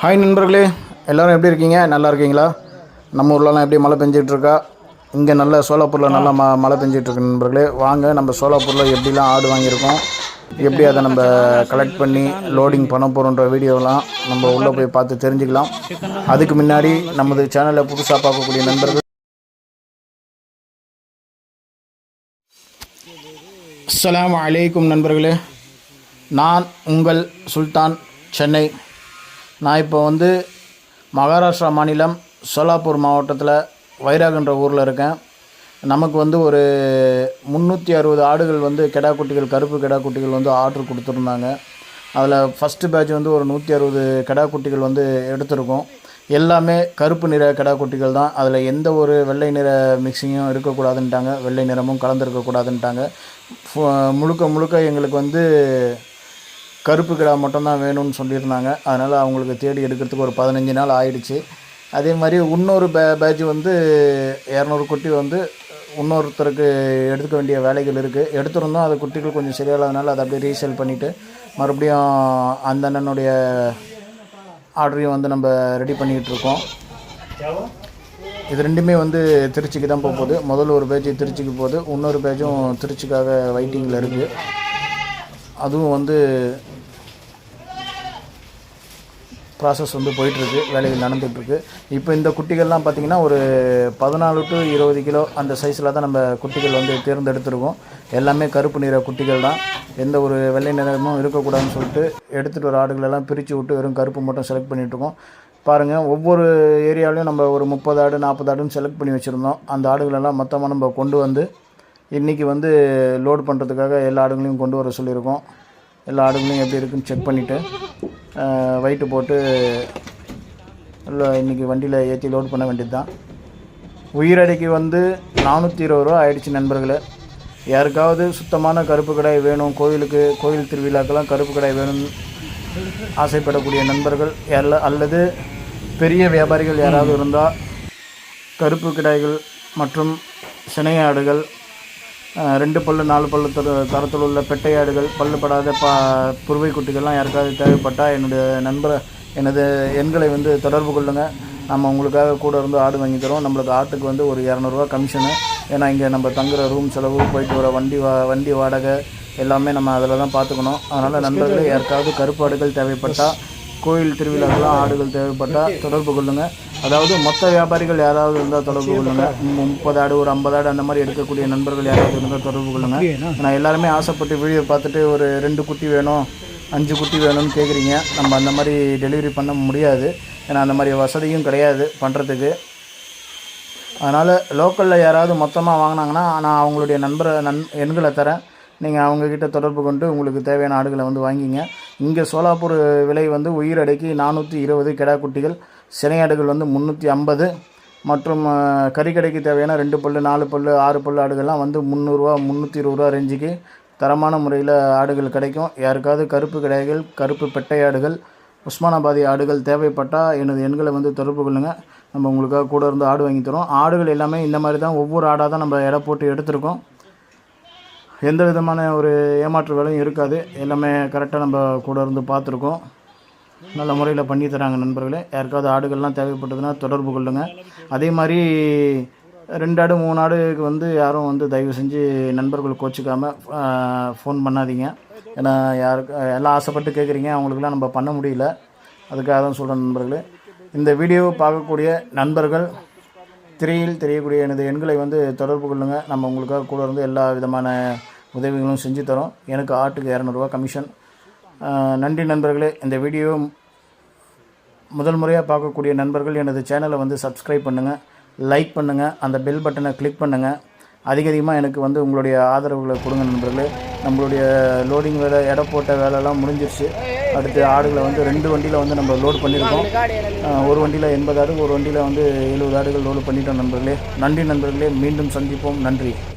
Hi நண்பர்களே எல்லோரும் எப்படி இருக்கீங்க? நல்லா இருக்கீங்களா? நம்ம ஊர்லலாம் எப்படி மழை பெஞ்சிகிட்ருக்கா இங்கே நல்ல சோலாப்பூரில் நல்லா ம மழை பெஞ்சிட்டு நண்பர்களே. வாங்க நம்ம சோலாப்பூரில் எப்படிலாம் ஆடு வாங்கியிருக்கோம்? எப்படி அதை நம்ம கலெக்ட் பண்ணி லோடிங் பண்ண போகிறோன்ற வீடியோலாம் நம்ம உள்ளே போய் பார்த்து தெரிஞ்சுக்கலாம். அதுக்கு முன்னாடி நமது சேனலை புதுசாக பார்க்கக்கூடிய நண்பர்கள் அஸ்லாம் அலைக்கும் நண்பர்களே. நான் உங்கள் சுல்தான் சென்னை. நான் இப்போ வந்து மகாராஷ்டிரா மாநிலம் சோலாப்பூர் மாவட்டத்தில் வைராகன்ற ஊரில் இருக்கேன். நமக்கு வந்து ஒரு முந்நூற்றி அறுபது ஆடுகள் வந்து கெடா குட்டிகள் கருப்பு கெடா குட்டிகள் வந்து ஆர்டர் கொடுத்துருந்தாங்க. அதில் ஃபஸ்ட்டு பேட்ச் வந்து ஒரு நூற்றி அறுபது கெடா குட்டிகள் வந்து எடுத்திருக்கோம். எல்லாமே கருப்பு நிற கெடா குட்டிகள் தான். அதில் எந்த ஒரு வெள்ளை நிற மிக்சிங்கும் இருக்கக்கூடாதுன்ட்டாங்க. வெள்ளை நிறமும் கலந்துருக்கக்கூடாதுன்ட்டாங்க. முழுக்க முழுக்க எங்களுக்கு வந்து கருப்பு கிடா மட்டும்தான் வேணும்னு சொல்லியிருந்தாங்க. அதனால் அவங்களுக்கு தேடி எடுக்கிறதுக்கு ஒரு பதினஞ்சு நாள் ஆயிடுச்சு. அதே மாதிரி இன்னொரு பே பேட்ச் வந்து இரநூறு குட்டி வந்து இன்னொருத்தருக்கு எடுக்க வேண்டிய வேலைகள் இருக்குது எடுத்திருந்தோம். அது குட்டிகள் கொஞ்சம் சரியாகாதனால அதை அப்படியே ரீசேல் பண்ணிவிட்டு மறுபடியும் அந்த அண்ணனுடைய ஆர்டரையும் வந்து நம்ம ரெடி பண்ணிக்கிட்டு இருக்கோம். இது ரெண்டுமே வந்து திருச்சிக்கு தான் போக போகுது. முதல்ல ஒரு பேஜ் திருச்சிக்கு போகுது. இன்னொரு பேஜும் திருச்சிக்காக வெயிட்டிங்கில் இருக்குது அதுவும் வந்து ப்ராசஸ் வந்து போயிட்டுருக்கு வேலைகள் நடந்துகிட்ருக்கு இப்போ இந்த குட்டிகள்லாம் பார்த்திங்கன்னா ஒரு பதினாலு டு இருபது கிலோ அந்த சைஸில் தான் நம்ம குட்டிகள் வந்து தேர்ந்தெடுத்துருக்கோம். எல்லாமே கருப்பு நிற குட்டிகள் தான். எந்த ஒரு வெள்ளை நிறமும் இருக்கக்கூடாதுன்னு சொல்லிட்டு எடுத்துகிட்டு வர ஆடுகளெல்லாம் பிரித்து விட்டு வெறும் கருப்பு மட்டும் செலக்ட் பண்ணிகிட்ருக்கோம் பாருங்கள் ஒவ்வொரு ஏரியாவிலையும் நம்ம ஒரு முப்பது ஆடு நாற்பது ஆடுன்னு செலக்ட் பண்ணி வச்சுருந்தோம். அந்த ஆடுகளெல்லாம் மொத்தமாக நம்ம கொண்டு வந்து இன்றைக்கி வந்து லோடு பண்ணுறதுக்காக எல்லா ஆடுகளையும் கொண்டு வர சொல்லியிருக்கோம். எல்லா ஆடுகளையும் எப்படி இருக்குன்னு செக் பண்ணிவிட்டு வெயிட்டு போட்டு இல்லை இன்றைக்கி வண்டியில் ஏற்றி லோட் பண்ண வேண்டியது தான் உயிரடைக்கு வந்து நானூற்றி இருபது ரூபா ஆயிடுச்சு நண்பர்களே. யாருக்காவது சுத்தமான கருப்பு கடாய் வேணும் கோயிலுக்கு கோயில் திருவிழாக்கெல்லாம் கருப்பு கடாய் வேணும்னு ஆசைப்படக்கூடிய நண்பர்கள் எல்லா அல்லது பெரிய வியாபாரிகள் யாராவது இருந்தால் கருப்பு கிடாய்கள் மற்றும் சினை ஆடுகள் அஹ், ரெண்டு பல்லு நாலு பல்லு தர தரத்தில் உள்ள பெட்டை ஆடுகள் பல்லு படாத பா புருவை குட்டிகள்லாம் யாருக்காவது தேவைப்பட்டால் என்னுடைய நண்பர் எனது எண்களை வந்து தொடர்பு கொள்ளுங்கள் நம்ம உங்களுக்காக கூட இருந்து ஆடு வாங்கி தரோம் நம்மளுக்கு ஆட்டுக்கு வந்து ஒரு இரநூறுவா கமிஷனு ஏன்னா இங்கே நம்ம தங்குற ரூம் செலவு போயிட்டு வர வண்டி வா வண்டி வாடகை எல்லாமே நம்ம அதில் தான் பார்த்துக்கணும். அதனால் நண்பர்களே யாருக்காவது கருப்பு ஆடுகள் தேவைப்பட்டால் கோயில் திருவிழாக்கெல்லாம் ஆடுகள் தேவைப்பட்டால் தொடர்பு கொள்ளுங்கள் அதாவது மொத்த வியாபாரிகள் யாராவது இருந்தால் தொடர்பு கொள்ளுங்கள் முப்பது ஆடு ஒரு ஐம்பது ஆடு அந்த மாதிரி எடுக்கக்கூடிய நண்பர்கள் யாராவது இருந்தால் தொடர்பு கொள்ளுங்கள் நான் எல்லாருமே ஆசைப்பட்டு வீடியோ பார்த்துட்டு ஒரு ரெண்டு குட்டி வேணும் அஞ்சு குட்டி வேணும்னு கேட்குறீங்க நம்ம அந்த மாதிரி டெலிவரி பண்ண முடியாது. ஏன்னா அந்த மாதிரி வசதியும் கிடையாது பண்ணுறதுக்கு அதனால் லோக்கலில் யாராவது மொத்தமாக வாங்கினாங்கன்னா நான் அவங்களுடைய நண்பரை நன் எண்களை தரேன். நீங்கள் அவங்கக்கிட்ட தொடர்பு கொண்டு உங்களுக்கு தேவையான ஆடுகளை வந்து வாங்கிங்க. இங்கே சோலாப்பூர் விலை வந்து உயிர் உயிரடைக்கு நானூற்றி இருபது கிடா குட்டிகள் சினை ஆடுகள் வந்து முந்நூற்றி ஐம்பது மற்றும் கறிக்கடைக்கு தேவையான ரெண்டு பல்லு நாலு பல்லு ஆறு பல்லு ஆடுகள்லாம் வந்து முந்நூறுரூவா முந்நூற்றி இருபது ரூபா ரேஞ்சுக்கு தரமான முறையில் ஆடுகள் கிடைக்கும். யாருக்காவது கருப்பு கிடைகள் கருப்பு பெட்டை ஆடுகள் உஸ்மானாபாதி ஆடுகள் தேவைப்பட்டால் எனது எண்களை வந்து தொடர்பு கொள்ளுங்கள் நம்ம உங்களுக்காக கூட இருந்து ஆடு வாங்கி தரோம் ஆடுகள் எல்லாமே இந்த மாதிரி தான் ஒவ்வொரு ஆடாக தான் நம்ம இடம் போட்டு எடுத்திருக்கோம். எந்த விதமான ஒரு ஏமாற்று வேலையும் இருக்காது. எல்லாமே கரெக்டாக நம்ம கூட இருந்து பார்த்துருக்கோம். நல்ல முறையில் பண்ணி தராங்க நண்பர்களே. யாருக்காவது ஆடுகள்லாம் தேவைப்பட்டதுன்னா தொடர்பு கொள்ளுங்கள் அதே மாதிரி ரெண்டு ஆடு மூணு ஆடுக்கு வந்து யாரும் வந்து தயவு செஞ்சு நண்பர்கள் கோச்சிக்காமல் ஃபோன் பண்ணாதீங்க. ஏன்னா யாருக்கு எல்லாம் ஆசைப்பட்டு கேட்குறீங்க அவங்களுக்குலாம் நம்ம பண்ண முடியல. அதுக்காக தான் சொல்கிறேன் நண்பர்களே. இந்த வீடியோவை பார்க்கக்கூடிய நண்பர்கள் திரையில் தெரியக்கூடிய எனது எண்களை வந்து தொடர்பு கொள்ளுங்கள் நம்ம உங்களுக்காக கூட இருந்து எல்லா விதமான உதவிகளும் செஞ்சு தரோம். எனக்கு ஆட்டுக்கு இரநூறுவா கமிஷன் நன்றி நண்பர்களே. இந்த வீடியோ முதல் முறையாக பார்க்கக்கூடிய நண்பர்கள் எனது சேனலை வந்து சப்ஸ்கிரைப் பண்ணுங்கள் லைக் பண்ணுங்கள் அந்த பெல் பட்டனை கிளிக் பண்ணுங்கள் அதிக அதிகமாக எனக்கு வந்து உங்களுடைய ஆதரவுகளை கொடுங்க நண்பர்களே. நம்மளுடைய லோடிங் வேலை எடை போட்ட வேலைலாம் முடிஞ்சிருச்சு. அடுத்து ஆடுகளை வந்து ரெண்டு வண்டியில் வந்து நம்ம லோடு பண்ணியிருக்கோம் ஒரு வண்டியில் எண்பது ஆடு ஒரு வண்டியில் வந்து எழுபது ஆடுகள் லோடு பண்ணிட்டோம் நண்பர்களே. நன்றி நண்பர்களே மீண்டும் சந்திப்போம். நன்றி.